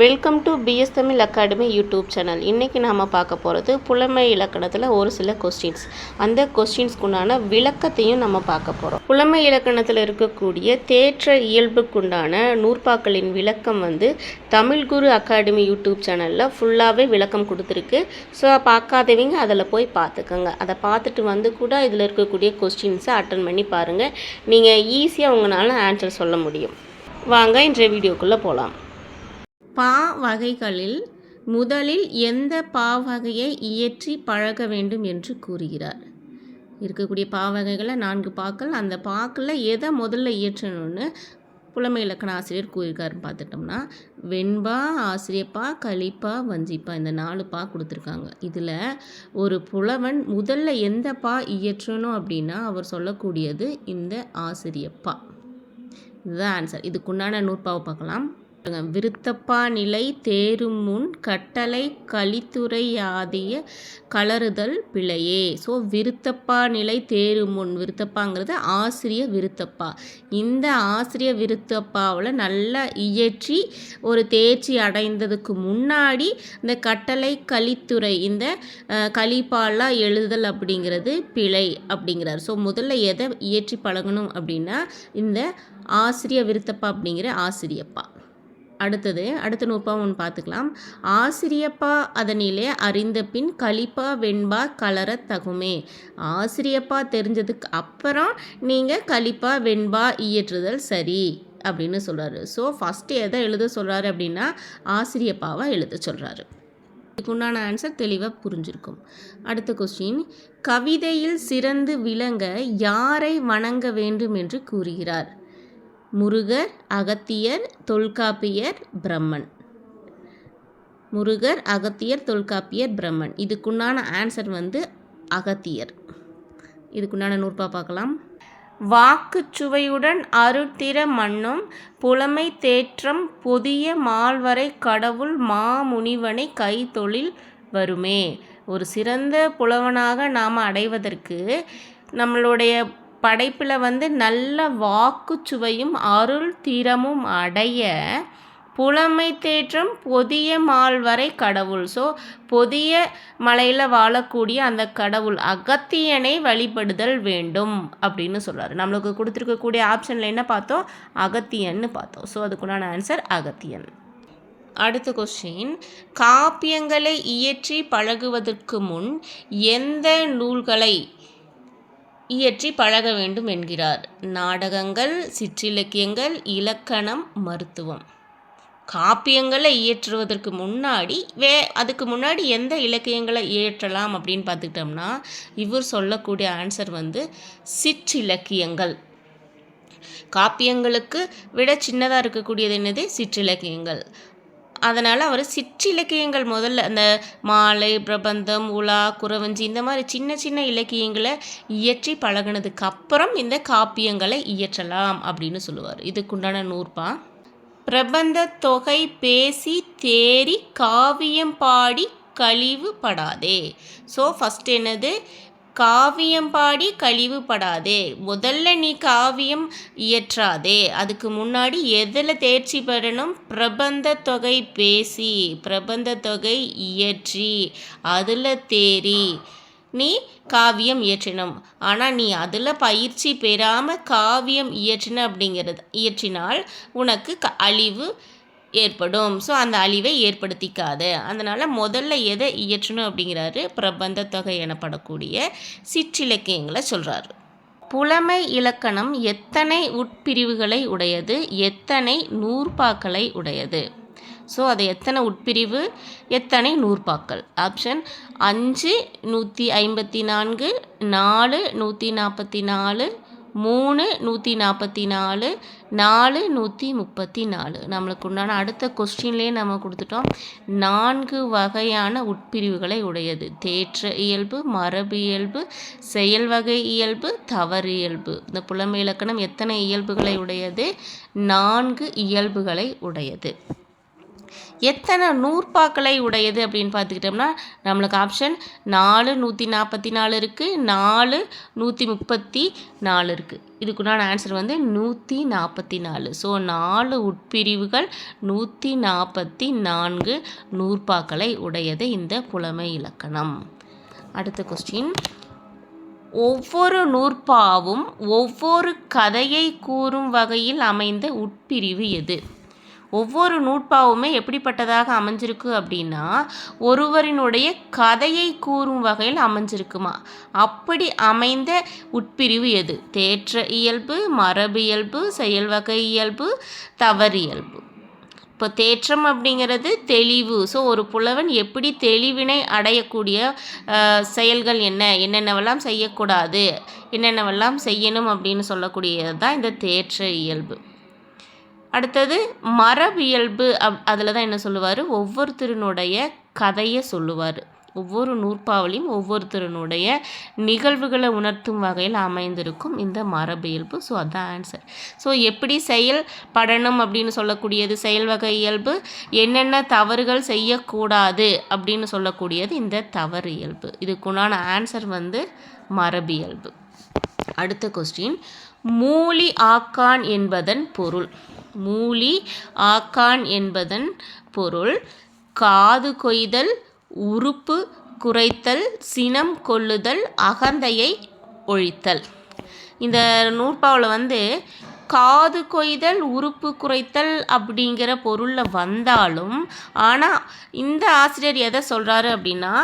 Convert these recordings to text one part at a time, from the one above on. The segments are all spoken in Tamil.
Welcome to PS Tamil academy YouTube channel இன்றைக்கி நாம் பார்க்க போகிறது புலமை இலக்கணத்தில் ஒரு சில கொஸ்டின்ஸ் அந்த கொஸ்டின்ஸ்க்குண்டான விளக்கத்தையும் நம்ம பார்க்க போகிறோம் புலமை இலக்கணத்தில் இருக்கக்கூடிய தேற்ற இயல்புக்குண்டான நூற்பாக்களின் விளக்கம் வந்து தமிழ் குரு அகாடமி யூடியூப் சேனலில் ஃபுல்லாகவே விளக்கம் கொடுத்துருக்கு. ஸோ பார்க்காதவங்க அதில் போய் பார்த்துக்கோங்க. அதை பார்த்துட்டு வந்து கூட இதில் இருக்கக்கூடிய கொஸ்டின்ஸை அட்டன் பண்ணி பாருங்கள் நீங்கள் ஈஸியாக உங்களால் ஆன்சர் சொல்ல முடியும். வாங்க இன்றைய வீடியோக்குள்ளே போகலாம் பா வகைகளில் முதலில் எந்த பா வகையை இயற்றி பழக வேண்டும் என்று கூறுகிறார். இருக்கக்கூடிய பா வகைகளை நான்கு பாக்கள் அந்த பாக்கில் எதை முதல்ல இயற்றணும்னு புலமை இலக்கண ஆசிரியர் கூறியிருக்காருன்னு பார்த்துட்டோம்னா வெண்பா ஆசிரியப்பா களிப்பா வஞ்சிப்பா இந்த நாலு பா கொடுத்துருக்காங்க. இதில் ஒரு புலவன் முதல்ல எந்த பா இயற்றணும் அப்படின்னா அவர் சொல்லக்கூடியது இந்த ஆசிரியப்பா. இதுதான் ஆன்சர் இதுக்குண்டான நூற்பாவை பார்க்கலாம். விருத்தப்பா நிலை தேரும் முன் கட்டளை கலித்துறையாதிய கலறுதல் பிழையே. ஸோ விருத்தப்பா நிலை தேரும் முன் விருத்தப்பாங்கிறது ஆசிரிய விருத்தப்பா. இந்த ஆசிரிய விருத்தப்பாவில் நல்லா இயற்றி ஒரு தேர்ச்சி அடைந்ததுக்கு முன்னாடி இந்த கட்டளை கலித்துறை இந்த அஹ், கலிப்பாலாம் எழுதுதல் அப்படிங்கிறது பிழை அப்படிங்கிறார். ஸோ முதல்ல எதை இயற்றி பழகணும் அப்படின்னா இந்த ஆசிரிய விருத்தப்பா அப்படிங்கிற ஆசிரியப்பா. அடுத்தது அடுத்த நூற்பா ஒன்று பார்த்துக்கலாம் ஆசிரியப்பா அதனிலே அறிந்த பின் கழிப்பா வெண்பா கலர தகுமே. ஆசிரியப்பா தெரிஞ்சதுக்கு அப்புறம் நீங்கள் கழிப்பா வெண்பா இயற்றுதல் சரி அப்படின்னு சொல்கிறாரு ஸோ ஃபஸ்ட்டு எதை எழுத சொல்கிறாரு அப்படின்னா ஆசிரியப்பாவை எழுத சொல்கிறாரு இதுக்கு உண்டான ஆன்சர் தெளிவாக புரிஞ்சிருக்கும். அடுத்த கொஸ்டின் கவிதையில் சிறந்து விளங்க யாரை வணங்க வேண்டும் என்று கூறுகிறார்? முருகர் அகத்தியர் தொல்காப்பியர் பிரம்மன். முருகர் அகத்தியர் தொல்காப்பியர் பிரம்மன். இதுக்குண்டான ஆன்சர் வந்து அகத்தியர். இதுக்குண்டான நூற்பா பார்க்கலாம். வாக்கு சுவையுடன் அருத்திர மண்ணும் புலமை தேற்றம் புதிய மால்வரை கடவுள் மாமுனிவனை கைத்தொழில் வருமே. ஒரு சிறந்த புலவனாக நாம் அடைவதற்கு நம்மளுடைய படைப்பில் வந்து நல்ல வாக்கு சுவையும் அருள் தீரமும் அடைய புலமை தேற்றம் பொதிய மால்வரை கடவுள். ஸோ பொதிய மலையில் வாழக்கூடிய அந்த கடவுள் அகத்தியனை வழிபடுதல் வேண்டும் அப்படின்னு சொல்கிறார் நம்மளுக்கு கொடுத்துருக்கக்கூடிய ஆப்ஷனில் என்ன பார்த்தோம்? அகத்தியன்னு பார்த்தோம். ஸோ அதுக்குண்டான ஆன்சர் அகத்தியன். அடுத்த கொஸ்டின் காப்பியங்களை இயற்றி பழகுவதற்கு முன் எந்த நூல்களை இயற்றி பழக வேண்டும் என்கிறார். நாடகங்கள் சிற்றிலக்கியங்கள் இலக்கணம் மருத்துவம். காப்பியங்களை இயற்றுவதற்கு முன்னாடி வே அதுக்கு முன்னாடி எந்த இலக்கியங்களை இயற்றலாம் அப்படின்னு பார்த்துக்கிட்டோம்னா இவர் சொல்லக்கூடிய ஆன்சர் வந்து சிற்றிலக்கியங்கள். காப்பியங்களுக்கு விட சின்னதாக இருக்கக்கூடியது என்னது? சிற்றிலக்கியங்கள். அதனால் அவர் சிற்றிலக்கியங்கள் முதல்ல அந்த மாலை பிரபந்தம் உலா குறவஞ்சி இந்த மாதிரி சின்ன சின்ன இலக்கியங்களை இயற்றி பழகினதுக்கு அப்புறம் இந்த காப்பியங்களை இயற்றலாம் அப்படின்னு சொல்லுவார். இதுக்குண்டான நூற்பா? பிரபந்த தொகை பேசி தேறி காவியம் பாடி கழிவு படாதே. ஸோ ஃபஸ்ட் என்னது? காவியம் பாடி கழிவுபடாதே. முதல்ல நீ காவியம் இயற்றாதே. அதுக்கு முன்னாடி எதில் தேர்ச்சி பெறணும்? பிரபந்த தொகை பேசி பிரபந்த தொகை இயற்றி அதில் தேறி நீ காவியம் இயற்றினோம். ஆனால் நீ அதில் பயிற்சி பெறாமல் காவியம் இயற்றின அப்படிங்கிறது இயற்றினால் உனக்கு க அழிவு ஏற்படும். ஸோ அந்த அழிவை ஏற்படுத்திக்காது. அதனால் முதல்ல எதை இயற்றணும் அப்படிங்கிறாரு பிரபந்த தொகை எனப்படக்கூடிய சிற்றிலக்கியங்களை சொல்கிறாரு புலமை இலக்கணம் எத்தனை உட்பிரிவுகளை உடையது? எத்தனை நூற்பாக்களை உடையது? ஸோ அது எத்தனை உட்பிரிவு? எத்தனை நூற்பாக்கள்? ஆப்ஷன் அஞ்சு நூற்றி ஐம்பத்தி நான்கு நாலு நூற்றி நாற்பத்தி நாலு மூணு நூற்றி நாற்பத்தி நாலு நாலு நூற்றி முப்பத்தி நாலு. நம்மளுக்கு உண்டான அடுத்த கொஸ்டின்லேயே நம்ம கொடுத்துட்டோம். நான்கு வகையான உட்பிரிவுகளை உடையது. தேற்ற இயல்பு மரபு இயல்பு செயல் வகை இயல்பு தவறு இயல்பு. இந்த புலமை இலக்கணம் எத்தனை இயல்புகளை உடையது? நான்கு இயல்புகளை உடையது. எத்தனை நூற்பாக்களை உடையது அப்படின்னு பார்த்துக்கிட்டோம்னா நம்மளுக்கு ஆப்ஷன் நாலு நூற்றி நாற்பத்தி நாலு இருக்குது நாலு நூற்றி முப்பத்தி நாலு இருக்குது இதுக்குண்டான ஆன்சர் வந்து நூற்றி நாற்பத்தி நாலு ஸோ நாலு உட்பிரிவுகள் நூற்றி நாற்பத்தி நான்கு நூற்பாக்களை உடையது இந்த புலமை இலக்கணம். அடுத்த கொஸ்டின் ஒவ்வொரு நூற்பாவும் ஒவ்வொரு கதையை கூறும் வகையில் அமைந்த உட்பிரிவு எது? ஒவ்வொரு நூற்பாவுமே எப்படிப்பட்டதாக அமைஞ்சிருக்கு அப்படின்னா ஒருவரினுடைய கதையை கூறும் வகையில் அமைஞ்சிருக்குமா? அப்படி அமைந்த உட்பிரிவு எது? தேற்ற இயல்பு மரபு இயல்பு செயல்வகை இயல்பு தவறியல்பு இப்போ தேற்றம் அப்படிங்கிறது தெளிவு. ஸோ ஒரு புலவன் எப்படி தெளிவினை அடையக்கூடிய செயல்கள் என்ன? என்னென்னவெல்லாம் செய்யக்கூடாது? என்னென்னவெல்லாம் செய்யணும் அப்படின்னு சொல்லக்கூடியது தான் இந்த தேற்ற இயல்பு. அடுத்தது மரபியல்பு அப் அதில் தான் என்ன சொல்லுவார்? ஒவ்வொருத்தருனுடைய கதையை சொல்லுவார். ஒவ்வொரு நூற்பாவளியும் ஒவ்வொருத்தருனுடைய நிகழ்வுகளை உணர்த்தும் வகையில் அமைந்திருக்கும் இந்த மரபியல்பு. ஸோ அதுதான் ஆன்சர் ஸோ எப்படி செயல் செயல்படணும் அப்படின்னு சொல்லக்கூடியது செயல் வகை இயல்பு என்னென்ன தவறுகள் செய்யக்கூடாது அப்படின்னு சொல்லக்கூடியது இந்த தவறு இயல்பு. இதுக்குண்டான ஆன்சர் வந்து மரபியல்பு. அடுத்த கொஸ்டின் மூலி ஆக்கான் என்பதன் பொருள். மூலி ஆக்கான் என்பதன் பொருள் காது கொய்தல் உறுப்பு குறைத்தல் சினம் கொள்ளுதல் அகந்தையை ஒழித்தல். இந்த நூற்பாவில் வந்து காது கொய்தல் உறுப்பு குறைத்தல் அப்படிங்கிற பொருளில் வந்தாலும் ஆனால் இந்த ஆசிரியர் எதை சொல்கிறாரு அப்படின்னா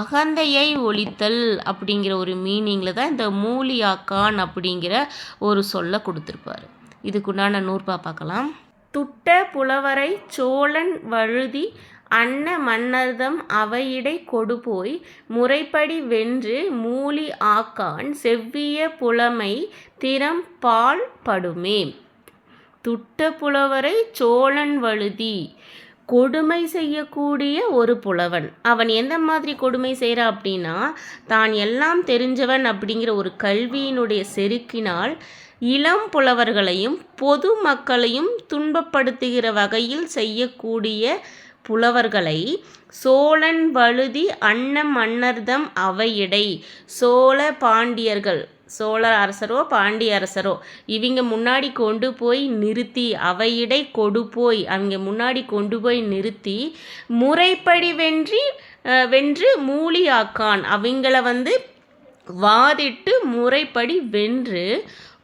அகந்தையை ஒழித்தல் அப்படிங்கிற ஒரு மீனிங்கில் தான் இந்த மூலியாக்கான் அப்படிங்கிற ஒரு சொல்ல கொடுத்துருப்பாரு. இதுக்குண்டான நூற்பா பார்க்கலாம் துட்ட புலவரை சோழன் வழுதி அன்ன மன்னர்தம் அவையிடை கொடுபோய் முறைப்படி வென்று மூலி ஆக்கான் செவ்விய புலமை திறம் பால் படுமே. துட்ட புலவரை சோழன் வழுதி கொடுமை செய்யக்கூடிய ஒரு புலவன். அவன் எந்த மாதிரி கொடுமை செய்கிறான் அப்படின்னா தான் எல்லாம் தெரிஞ்சவன் அப்படிங்கிற ஒரு கல்வியினுடைய செருக்கினால் இளம் புலவர்களையும் பொது மக்களையும் துன்பப்படுத்துகிற வகையில் செய்யக்கூடிய புலவர்களை சோழன் வழுதி அன்ன மன்னர்தம் அவையிடை. சோழ பாண்டியர்கள் சோழ அரசரோ பாண்டிய அரசரோ இவங்க முன்னாடி கொண்டு போய் நிறுத்தி அவையிடை கொடு போய் அவங்க முன்னாடி கொண்டு போய் நிறுத்தி முறைப்படி வென்றி வென்று மூலியாக்கான். அவங்கள வந்து வாதிட்டு முறைப்படி வென்று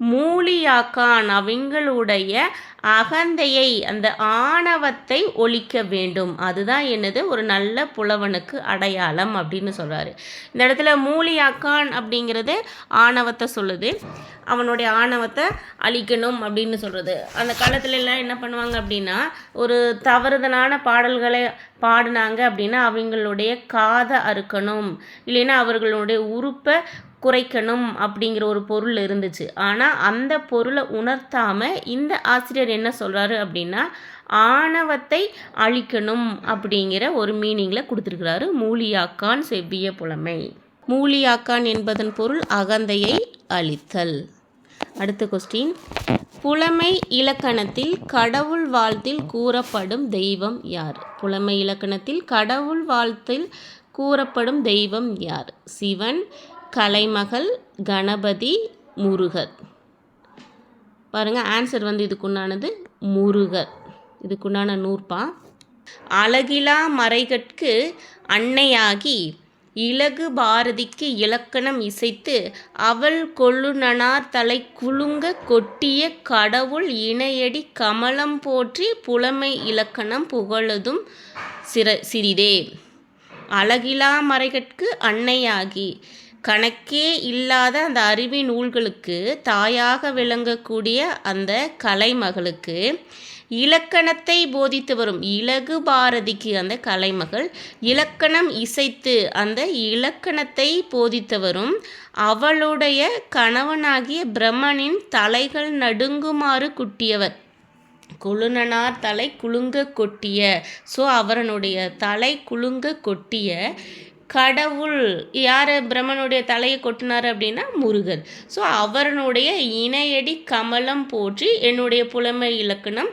மூலியாக்கான் அவங்களுடைய அகந்தையை அந்த ஆணவத்தை ஒழிக்க வேண்டும். அதுதான் என்னது? ஒரு நல்ல புலவனுக்கு அடையாளம் அப்படின்னு சொல்கிறாரு இந்த இடத்துல மூலியாக்கான் அப்படிங்கிறது ஆணவத்தை சொல்லுது. அவனுடைய ஆணவத்தை அழிக்கணும் அப்படின்னு சொல்கிறது அந்த காலத்துல எல்லாம் என்ன பண்ணுவாங்க அப்படின்னா ஒரு தவறுதலான பாடல்களை பாடினாங்க அப்படின்னா அவங்களுடைய காதை அறுக்கணும். இல்லைன்னா அவர்களுடைய உறுப்பை குறைக்கணும் அப்படிங்கிற ஒரு பொருள் இருந்துச்சு. ஆனால் அந்த பொருளை உணர்த்தாமல் இந்த ஆசிரியர் என்ன சொல்கிறாரு அப்படின்னா ஆணவத்தை அழிக்கணும் அப்படிங்கிற ஒரு மீனிங்கில் கொடுத்துருக்கிறாரு மூலியாக்கான் செவ்விய புலமை. மூலியாக்கான் என்பதன் பொருள் அகந்தையை அழித்தல். அடுத்த கொஸ்டின் புலமை இலக்கணத்தில் கடவுள் வாழ்த்தில் கூறப்படும் தெய்வம் யார்? புலமை இலக்கணத்தில் கடவுள் வாழ்த்தில் கூறப்படும் தெய்வம் யார்? சிவன் கலைமகள் கணபதி முருகர். பாருங்கள் ஆன்சர் வந்து இதுக்குண்டானது முருகர். இதுக்குண்டான நூற்பா. அழகிலா மறைகட்கு அன்னையாகி இலகு பாரதிக்கு இலக்கணம் இசைத்து அவள் கொள்ளுனனார் தலை குலுங்க கொட்டிய கடவுள் இணையடி கமலம் போற்றி புலமை இலக்கணம் புகழதும் சிற சிறிதே. அழகிலா மறைகட்கு அன்னையாகி கணக்கே இல்லாத அந்த அறிவி நூல்களுக்கு தாயாக விளங்கக்கூடிய அந்த கலைமகளுக்கு இலக்கணத்தை போதித்து வரும் இலகு பாரதிக்கு அந்த கலைமகள் இலக்கணம் இசைத்து அந்த இலக்கணத்தை போதித்து வரும் அவளுடைய கணவனாகிய பிரம்மனின் தலைகள் நடுங்குமாறு குட்டியவர். குழுனனார் தலை குலுங்க கொட்டிய. ஸோ அவரனுடைய தலை குலுங்க கொட்டிய கடவுள். யார் பிரம்மனுடைய தலையை கொட்டினார் அப்படின்னா முருகர். ஸோ அவரனுடைய இணையடி கமலம் போற்றி என்னுடைய புலமை இலக்கணம்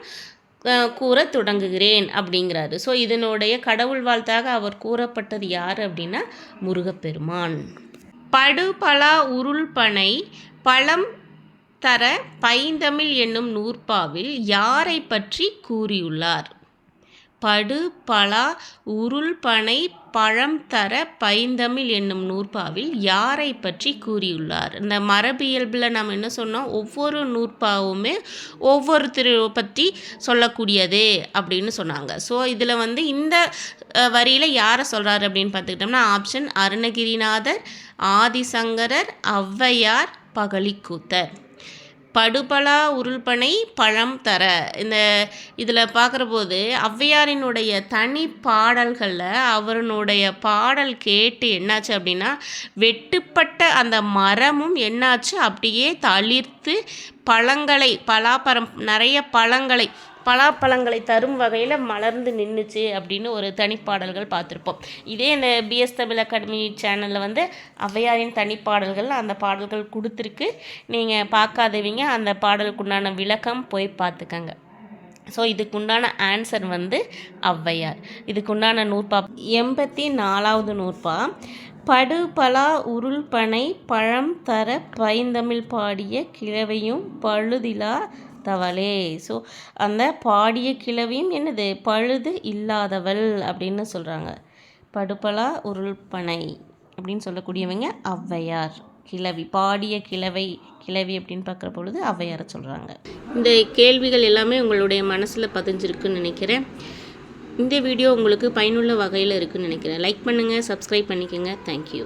கூற கூறத் தொடங்குகிறேன் அப்படிங்கிறாரு. ஸோ இதனுடைய கடவுள் வாழ்த்தாக அவர் கூறப்பட்டது யார் அப்படின்னா முருகப்பெருமான். படுபலா உருள்பனை பழம் தர பைந்தமிழ் என்னும் நூற்பாவில் யாரை பற்றி கூறியுள்ளார்? படு பலா உருள் பனை பழம் தர பைந்தமிழ் என்னும் நூற்பாவில் யாரை பற்றி கூறியுள்ளார்? இந்த மரபியல்பில் நம்ம என்ன சொன்னோம்? ஒவ்வொரு நூற்பாவுமே ஒவ்வொருத்தரை பற்றி சொல்லக்கூடியது அப்படின்னு சொன்னாங்க. ஸோ இதில் வந்து இந்த வரியில் யாரை சொல்கிறாரு அப்படின்னு பார்த்துக்கிட்டோம்னா ஆப்ஷன் அருணகிரிநாதர் ஆதிசங்கரர் ஔவையார் பகலிக்கூத்தர். படுபலா உருள்பனை பழம் தர. இந்த இதில் பார்க்குற போது ஔவையாரினுடைய தனி பாடல்களில் அவருடைய பாடல் கேட்டு என்னாச்சு அப்படின்னா வெட்டுப்பட்ட அந்த மரமும் என்னாச்சு? அப்படியே தளிர்த்து பழங்களை பலாப்பரம் நிறைய பழங்களை பலாப்பழங்களை தரும் வகையில் மலர்ந்து நின்றுச்சு அப்படின்னு ஒரு தனிப்பாடல்கள் பார்த்துருப்போம். இதே இந்த பிஎஸ் தமிழ் அகாடமி சேனலில் வந்து ஔவையாரின் தனிப்பாடல்கள் அந்த பாடல்கள் கொடுத்துருக்கு. நீங்கள் பார்க்காதவங்க அந்த பாடலுக்குண்டான விளக்கம் போய் பார்த்துக்கங்க. ஸோ இதுக்குண்டான ஆன்சர் வந்து ஔவையார் இதுக்குண்டான நூற்பா எண்பத்தி நாலாவது நூற்பா படுபலா உருள்பனை பழம் தர பைந்தமிழ் பாடிய கிழவையும் பழுதிலா தவளே ஸோ அந்த பாடிய கிழவியும் என்னது? பழுது இல்லாதவள் அப்படின்னு சொல்கிறாங்க படுபலா உருள்பனை அப்படின்னு சொல்லக்கூடியவங்க ஔவையார். கிழவி பாடிய கிழவை கிழவி அப்படின்னு பார்க்குற பொழுது ஔவையாரை சொல்கிறாங்க இந்த கேள்விகள் எல்லாமே உங்களுடைய மனசில் பதிஞ்சிருக்குன்னு நினைக்கிறேன். இந்த வீடியோ உங்களுக்கு பயனுள்ள வகையில் இருக்குன்னு நினைக்கிறேன். லைக் பண்ணுங்கள் சப்ஸ்கிரைப் பண்ணிக்கோங்க. தேங்க்யூ